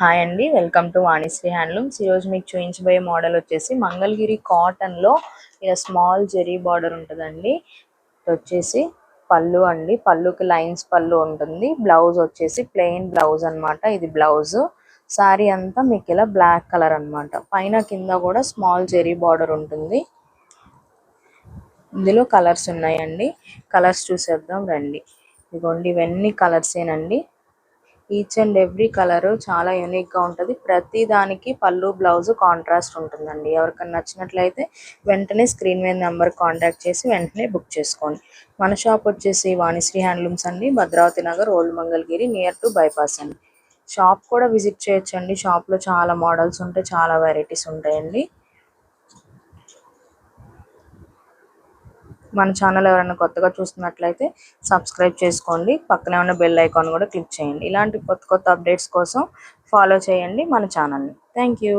Hi అండి welcome to Vanisri handlooms. ఈరోజు మీకు చూపించబోయే మోడల్ వచ్చేసి మంగళగిరి కాటన్లో ఇలా స్మాల్ జెరీ బార్డర్ ఉంటుందండి. వచ్చేసి పళ్ళు అండి పళ్ళుకి లైన్స్ పళ్ళు ఉంటుంది. బ్లౌజ్ వచ్చేసి ప్లెయిన్ బ్లౌజ్ అన్నమాట ఇది బ్లౌజ్. సారీ అంతా మీకు ఇలా బ్లాక్ కలర్ అన్నమాట. పైన కింద కూడా స్మాల్ జెరీ బార్డర్ ఉంటుంది. ఇందులో కలర్స్ ఉన్నాయండి. కలర్స్ చూసేద్దాం రండి. ఇదిగోండి ఇవన్నీ కలర్సేనండి. ఈచ్ అండ్ ఎవ్రీ కలర్ చాలా యూనిక్గా ఉంటది ప్రతి దానికి పళ్ళు బ్లౌజ్ కాంట్రాస్ట్ ఉంటుందండి ఎవరికైనా నచ్చినట్లయితే వెంటనే స్క్రీన్ మీద నెంబర్ కాంటాక్ట్ చేసి వెంటనే బుక్ చేసుకోండి మన షాప్ వచ్చేసి వాణిశ్రీ హ్యాండ్లూమ్స్ అండి Bhadravathi Nagar old Mangalagiri near to bypass అండి షాప్ కూడా విజిట్ చేయొచ్చండి షాప్లో చాలా మోడల్స్ ఉంటాయి చాలా వెరైటీస్ ఉంటాయండి మన ఛానల్ ఎవరైనా కొత్తగా చూస్తున్నట్లయితే సబ్స్క్రైబ్ చేసుకోండి. పక్కనే ఉన్న బెల్ ఐకాన్ కూడా క్లిక్ చేయండి. ఇలాంటి కొత్త కొత్త అప్డేట్స్ కోసం ఫాలో చేయండి మన ఛానల్ని థ్యాంక్ యూ